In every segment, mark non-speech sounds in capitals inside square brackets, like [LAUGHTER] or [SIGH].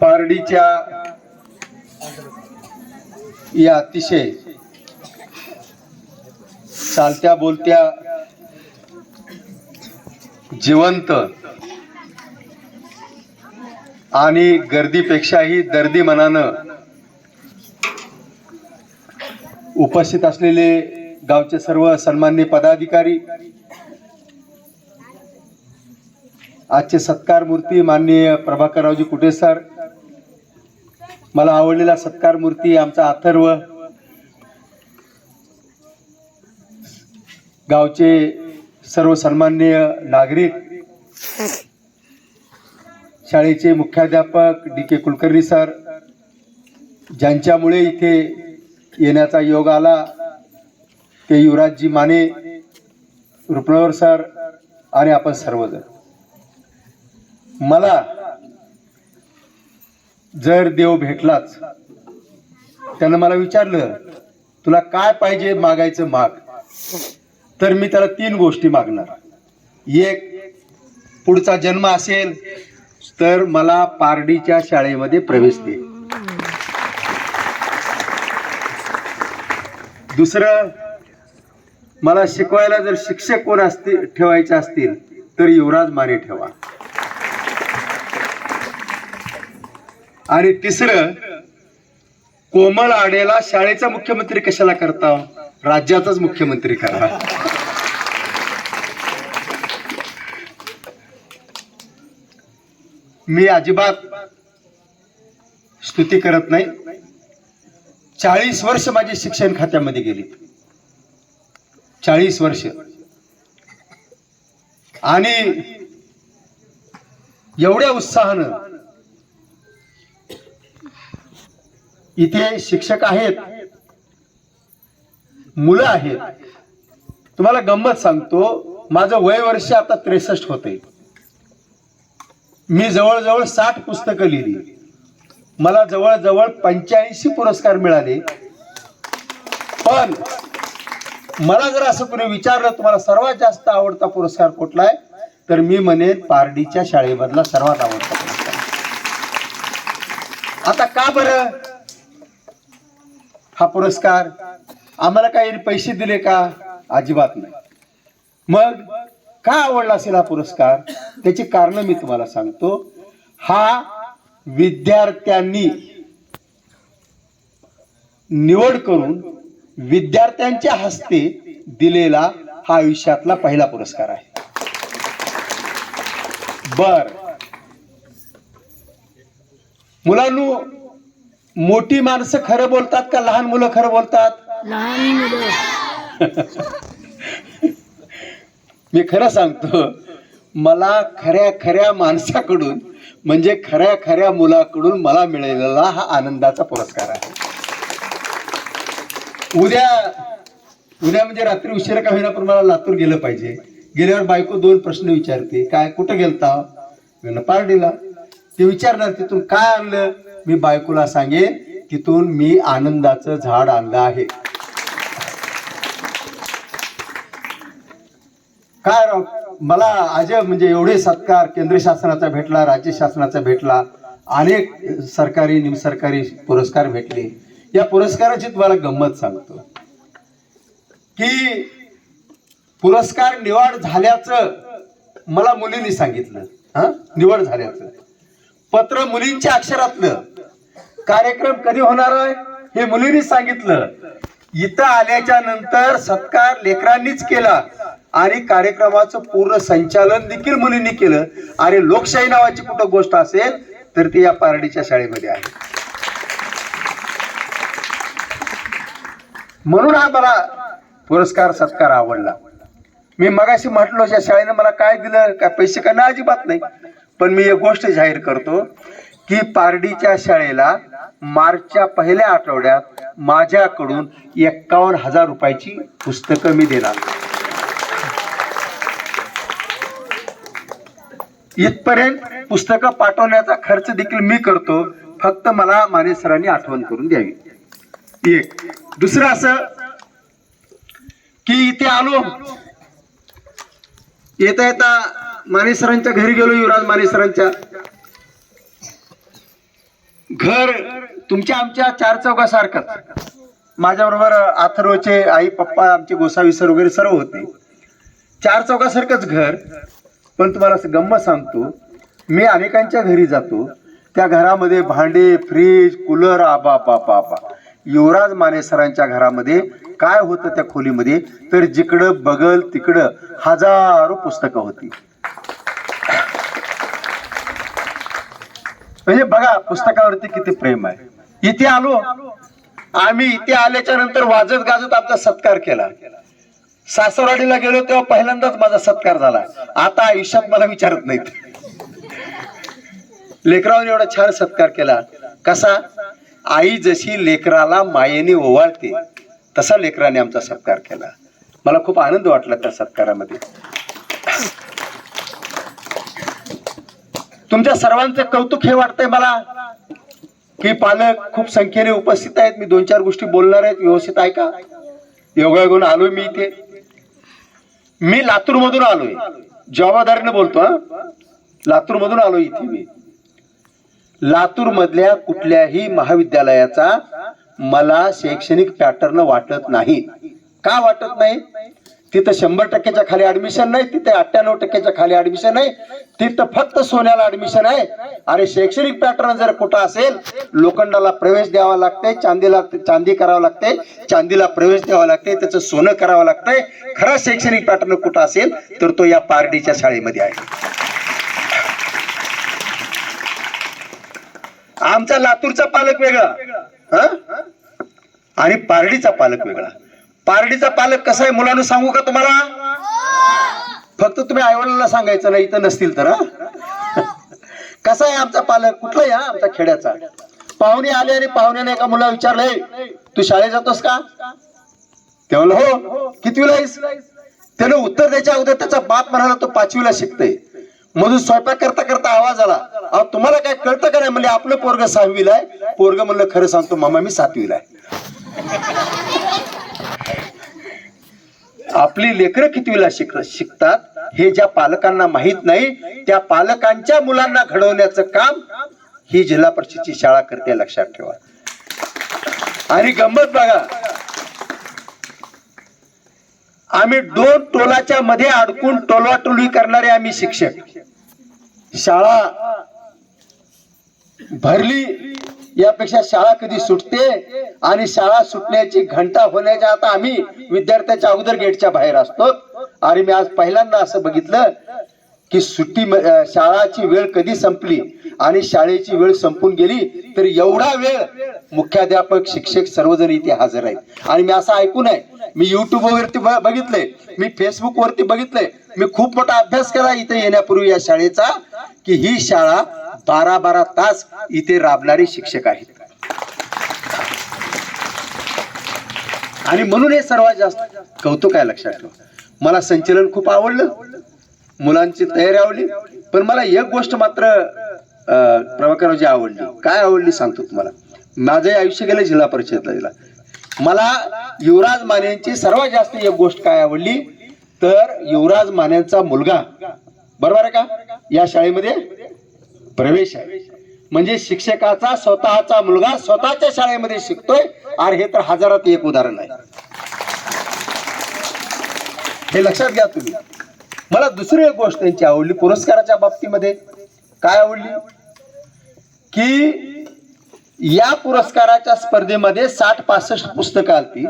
पारडीच्या या अतिशय चालत्या बोलत्या जिवंत आणि गर्दीपेक्षाही दर्दी मनानं उपस्थित असलेले गावचे सर्व सन्मान्य पदाधिकारी आजचे सत्कार मूर्ती माननीय प्रभाकररावजी कुटे सर? मला आवडलेला सत्कार मूर्ती आमचा अथर्व. गावचे सर्व सन्माननीय नागरिक शाळेचे मुख्याध्यापक डी के कुलकर्णी सर ज्यांच्यामुळे इथे येण्याचा योग आला ते युवराजजी माने रुपणवर सर आणि आपण सर्वजण. मला जर देव भेटलाच त्यानं मला विचारलं तुला काय पाहिजे मागायचं माग? तर मी त्याला तीन गोष्टी मागणार. एक पुढचा जन्म असेल तर मला पारडीच्या शाळेमध्ये प्रवेश दे. दुसरं मला शिकवायला जर शिक्षक कोण असतील ठेवायचे असतील तर युवराज माने ठेवा. आणि तिसरं कोमल आडेला शाळेचा मुख्यमंत्री कशाला करता? राज्याचाच मुख्यमंत्री करा. मी अजिबात स्तुती करत नाही. चाळीस वर्ष माझी शिक्षण खात्यामध्ये गेली. चाळीस वर्ष. आणि एवढ्या उत्साहानं इथे शिक्षक आहेत मुलं आहेत. तुम्हाला गंमत सांगतो माझं वय वर्ष आता त्रेसष्ट होते मी जवळजवळ साठ पुस्तकं लिहिली. मला जवळजवळ पंच्याऐंशी पुरस्कार मिळाले. पण मला जर असं कोणी विचारलं तुम्हाला सर्वात जास्त आवडता पुरस्कार कुठला आहे? तर मी म्हणेन पारडीच्या शाळेमधला सर्वात आवडता पुरस्कार. आता का बरं? हा पुरस्कार आम्हाला काही पैसे दिले का? अजिबात नाही. मग का आवडला असेल हा पुरस्कार? त्याची कारण मी तुम्हाला सांगतो. हा विद्यार्थ्यांनी निवड करून विद्यार्थ्यांच्या हस्ते दिलेला हा आयुष्यातला पहिला पुरस्कार आहे. बर. मुलांनो मोठी माणसं खरं बोलतात का लहान मुलं खरं बोलतात? लहान मुलं. मी खरं सांगतो मला खऱ्या खऱ्या माणसाकडून म्हणजे खऱ्या खऱ्या मुलाकडून मला मिळालेला हा आनंदाचा पुरस्कार आहे. उद्या उद्या म्हणजे रात्री उशिरा का होईना पण मला लातूर गेलं पाहिजे. गेल्यावर बायको दोन प्रश्न विचारते काय कुठं गेलता? पारडीला ते विचारणार तिथून काय आणलं? मी बायकोला सांगेन तिथून मी आनंदाचं झाड आणलं आहे. काय राव मला अजय म्हणजे एवढे सत्कार केंद्र शासनाचा भेटला राज्य शासनाचा भेटला अनेक सरकारी निमसरकारी पुरस्कार भेटले. या पुरस्काराची तुम्हाला गंमत सांगतो. की पुरस्कार निवड झाल्याचं मला मुलींनी सांगितलं. हा? निवड झाल्याचं. पत्र मुलींच्या अक्षरातलं. कार्यक्रम कधी होणार आहे हे मुलींनी सांगितलं. इथं आल्याच्यानंतर सत्कार लेकरांनीच केला. आणि कार्यक्रमाचं पूर्ण संचालन देखील मुलींनी केलं. आणि लोकशाही नावाची कुठं गोष्ट असेल तर ती या पारडीच्या शाळेमध्ये आहे. म्हणून हा मला पुरस्कार सत्कार आवडला. मी मगाशी म्हटलो या शाळेनं मला काय दिलं? काय पैसे का? ना अजिबात नाही. पण मी एक गोष्ट जाहीर करतो की पारडीच्या शाळेला मार्चच्या पहिल्या आठवड्यात माझ्याकडून एक्कावन्न हजार रुपयाची पुस्तकं मी देणार. इथपर्यंत पुस्तकं पाठवण्याचा खर्च देखील मी करतो. फक्त मला माने सरांनी आठवण करून द्यावी. एक. दुसरं असं की इथे आलो. येता येता माने सरांच्या घरी गेलो युवराज माने सरांच्या घर तुमच्या आमच्या चार चौकासारखंच माझ्याबरोबर अथर्वचे आई पप्पा आमचे गोसावी सर वगैरे सर्व होते. चार चौकासारखंच घर. पण तुम्हाला असं गंमत सांगतो मी अनेकांच्या घरी जातो. त्या घरामध्ये भांडे फ्रीज कूलर आबा बापा आबा युवराज माने सरांच्या घरामध्ये काय होतं त्या खोलीमध्ये? तर जिकडं बगल तिकडं हजारो पुस्तकं होती. म्हणजे बघा पुस्तकावरती किती प्रेम आहे. इथे आलो आम्ही इथे आल्याच्यानंतर वाजत गाजत आमचा सत्कार केला. सासरवाडीला गेलो तेव्हा पहिल्यांदाच माझा सत्कार झाला. आता आयुष्यात मला विचारत नाहीत. लेकरावर एवढा छान सत्कार केला. कसा? आई जशी लेकराला मायेने ओवाळते तसा लेकराने आमचा सत्कार केला. मला खूप आनंद वाटला त्या सत्कारामध्ये. तुमच्या सर्वांचं कौतुक हे वाटतंय मला. की पालक खूप संख्येने उपस्थित आहेत. मी दोन चार गोष्टी बोलणार आहेत. व्यवस्थित ऐका योगायोगाने आलोय मी इथे. मी लातूर मधून आलोय. जबाबदारीने बोलतो हा. लातूर मधून आलोय इथे मी. लातूर मधल्या कुठल्याही महाविद्यालयाचा मला शैक्षणिक पॅटर्न वाटत नाही. का वाटत नाही? तिथं शंभर टक्क्याच्या खाली ऍडमिशन नाही तिथे अठ्ठ्याण्णव टक्क्याच्या खाली ऍडमिशन आहे तिथं फक्त सोन्याला ऍडमिशन आहे. आणि शैक्षणिक पॅटर्न जर कुठं असेल लोखंडाला प्रवेश द्यावा लागते चांदीला चांदी करावं लागते चांदीला प्रवेश द्यावा लागते त्याचं सोनं करावं लागतंय खरा शैक्षणिक पॅटर्न कुठं असेल तर तो या पारडीच्या शाळेमध्ये आहे. आमचा लातूरचा पालक वेगळा आणि पारडीचा पालक वेगळा. पारडीचा पालक कसा आहे मुलांना सांगू का तुम्हाला? फक्त तुम्ही आईवडिलांना सांगायचं ना इथं नसतील तर [LAUGHS] कसा आहे आमचा पालक? कुठला या आमचा खेड्याचा? पाहुणे आले आणि पाहुण्याने एका मुला विचारलंय तू शाळेत जातोस का? ते म्हणलं हो, हो कितवीला आहेस? त्यानं उत्तर द्यायच्या अगोदर त्याचा बाप म्हणाला तो पाचवीला शिकतोय. मधून स्वयंपाक करता करता आवाज आला अहो तुम्हाला काय कळतं का नाही? म्हणजे आपलं पोरग सहावीला आहे. पोरग म्हणलं खरं सांगतो मामा मी सातवीला आहे. आपली लेकरं कितवीला शिक शिकतात हे ज्या पालकांना माहीत नाही त्या पालकांच्या मुलांना घडवण्याचं काम ही जिल्हा परिषदची शाळा करते लक्षात ठेवा. आणि गंमत बघा. आम्ही दोन टोलाच्या मध्ये अडकून टोलवाटोली करणारे आम्ही शिक्षक. शाळा भरली यापेक्षा शाळा कधी सुटते आणि शाळा सुटण्याची घंटा होण्याच्या आता आम्ही विद्यार्थ्याच्या अगोदर गेटच्या बाहेर असतो. आणि मी आज पहिल्यांदा असं बघितलं की सुट्टी शाळाची वेळ कधी संपली आणि शाळेची वेळ संपून गेली तर एवढा वेळ मुख्याध्यापक शिक्षक सर्वजण इथे हजर आहेत. आणि मी असं ऐकून आहे मी युट्यूब वरती बघितलंय मी फेसबुक वरती बघितलंय मी खूप मोठा अभ्यास केला इथे येण्यापूर्वी या शाळेचा की ही शाळा बारा बारा तास इथे राबणारे शिक्षक आहेत. आणि म्हणून हे सर्वात जास्त कौतुक आहे लक्षात ठेवा. मला संचलन खूप आवडलं. मुलांची तयारी आवडली. पण मला एक गोष्ट मात्र अं, आवडली. काय आवडली सांगतो तुम्हाला? माझं आयुष्य गेलं जिल्हा परिषदला. मला युवराज मानेंची सर्वात जास्त एक गोष्ट काय आवडली? तर युवराज मानेंचा मुलगा. बरोबर आहे का? या शाळेमध्ये प्रवेश आहे. म्हणजे शिक्षकाचा स्वतःचा मुलगा स्वतःच्या शाळेमध्ये शिकतोय. आणि हे तर हजारात एक उदाहरण आहे. हे लक्षात घ्या तुम्ही. मला दुसरी एक गोष्ट त्यांची आवडली पुरस्काराच्या बाबतीमध्ये. काय आवडली? की या पुरस्काराच्या स्पर्धेमध्ये साठ पासष्ट पुस्तकं आलती.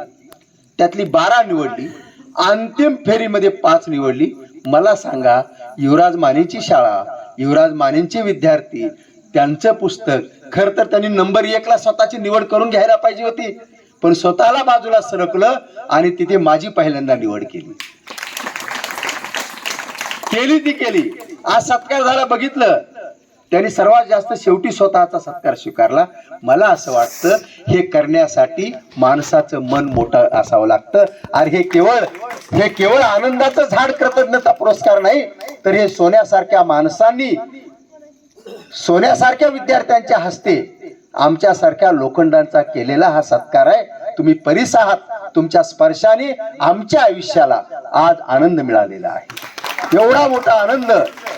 त्यातली बारा निवडली. अंतिम फेरीमध्ये पाच निवडली. मला सांगा युवराज मानेची शाळा युवराज मानेंचे विद्यार्थी त्यांचं पुस्तक खर तर त्यांनी नंबर एकला स्वतःची निवड करून घ्यायला पाहिजे होती. पण स्वतःला बाजूला सरकलं आणि तिथे माझी पहिल्यांदा निवड केली. केली ती केली. आज सत्कार झाला बघितलं. त्यांनी सर्वात जास्त शेवटी स्वतःचा सत्कार स्वीकारला. मला असं वाटतं हे करण्यासाठी माणसाचं मन मोठं असावं लागतं. आणि हे केवळ हे केवळ आनंदाचं झाड कृतज्ञता पुरस्कार नाही तर हे सोन्यासारख्या माणसांनी सोन्यासारख्या विद्यार्थ्यांच्या हस्ते आमच्यासारख्या लोखंडांचा केलेला हा सत्कार आहे. तुम्ही परिस आहात तुमच्या स्पर्शाने आमच्या आयुष्याला आज आनंद मिळालेला आहे. एवढा मोठा आनंद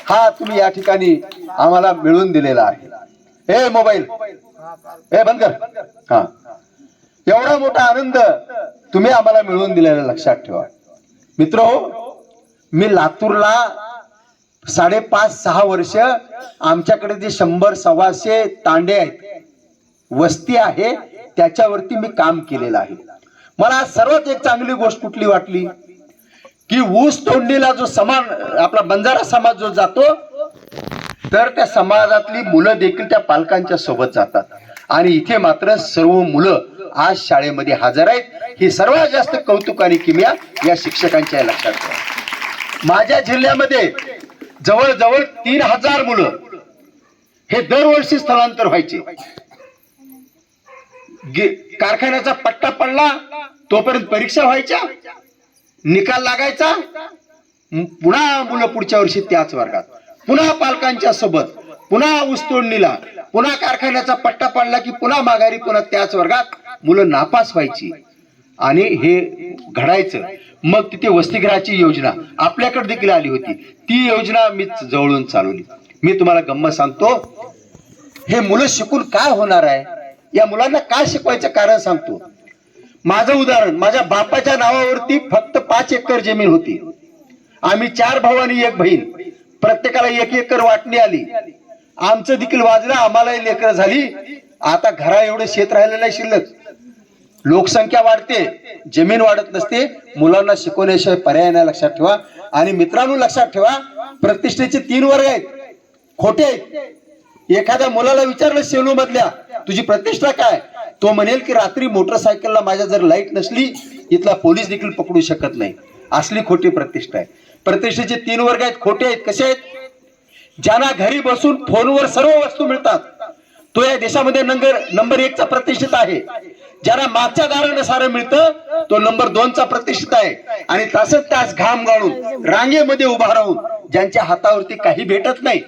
हा तुम्ही या ठिकाणी आम्हाला मिळून दिलेला आहे. हे मोबाईल ए बंद कर. हा. एवढा मोठा आनंद तुम्ही आम्हाला मिळवून दिलेला लक्षात ठेवा. मित्र मी लातूरला साडेपाच सहा वर्ष आमच्याकडे जे शंभर सव्वाशे तांडे आहेत वस्ती आहे त्याच्यावरती मी काम केलेलं आहे. मला सर्वात एक चांगली गोष्ट कुठली वाटली? की ऊस तोडणीला जो समान आपला बंजारा समाज जो जातो तर त्या समाजातली मुलं देखील त्या पालकांच्या सोबत जातात. आणि इथे मात्र सर्व मुलं आज शाळेमध्ये हजर आहेत. ही सर्वात जास्त कौतुक आणि किमया या शिक्षकांच्या लक्षात ठेवा. माझ्या जिल्ह्यामध्ये जवळजवळ तीन हजार मुलं हे दरवर्षी स्थलांतर व्हायचे. कारखान्याचा पट्टा पडला तोपर्यंत परीक्षा व्हायच्या निकाल लागायचा पुन्हा मुलं पुढच्या वर्षी त्याच वर्गात. पुन्हा पालकांच्या सोबत पुन्हा ऊसतोडणीला पुन्हा कारखान्याचा पट्टा पडला की पुन्हा माघारी पुन्हा त्याच वर्गात मुलं नापास व्हायची. आणि हे घडायचं. मग तिथे वसतिगृहाची योजना आपल्याकडे देखील आली होती. ती योजना मी जवळून चालवली. मी तुम्हाला गंमत सांगतो. हे मुलं शिकून काय होणार आहे? या मुलांना काय शिकवायचं कारण सांगतो. माझं उदाहरण माझ्या बापाच्या नावावरती फक्त पाच एकर जमीन होती. आम्ही चार भाऊ आणि एक बहीण. प्रत्येकाला एक एकर वाटणी आली. आमचं देखील वाजलं आम्हालाही लेकर झाली. आता घरा एवढं शेत राहिलं नाही शिल्लक. लोकसंख्या वाढते जमीन वाढत नसते. मुलांना शिकवण्याशिवाय पर्याय नाही लक्षात ठेवा. आणि मित्रांनो लक्षात ठेवा प्रतिष्ठेचे तीन वर्ग आहेत. खोटे आहेत. एखाद्या मुलाला विचारलं सेलू मधल्या तुझी प्रतिष्ठा काय? तो म्हणेल की रात्री मोटरसायकलला माझ्या जर लाइट नसली इथला पोलीस देखील पकडू शकत नाही. असली खोटी प्रतिष्ठा आहे. प्रतिष्ठेचे तीन वर्ग आहेत. खोटे आहेत. कसे आहेत? ज्यांना घरी बसून फोनवर सर्व वस्तू मिळतात तो या देशामध्ये नंबर नंबर एकचा प्रतिष्ठित आहे. ज्याला मागच्या दारानं सारं मिळतं तो नंबर दोनचा प्रतिष्ठित आहे. आणि तासच तास घाम गाळून रांगेमध्ये उभा राहून ज्यांच्या हातावरती काही भेटत नाही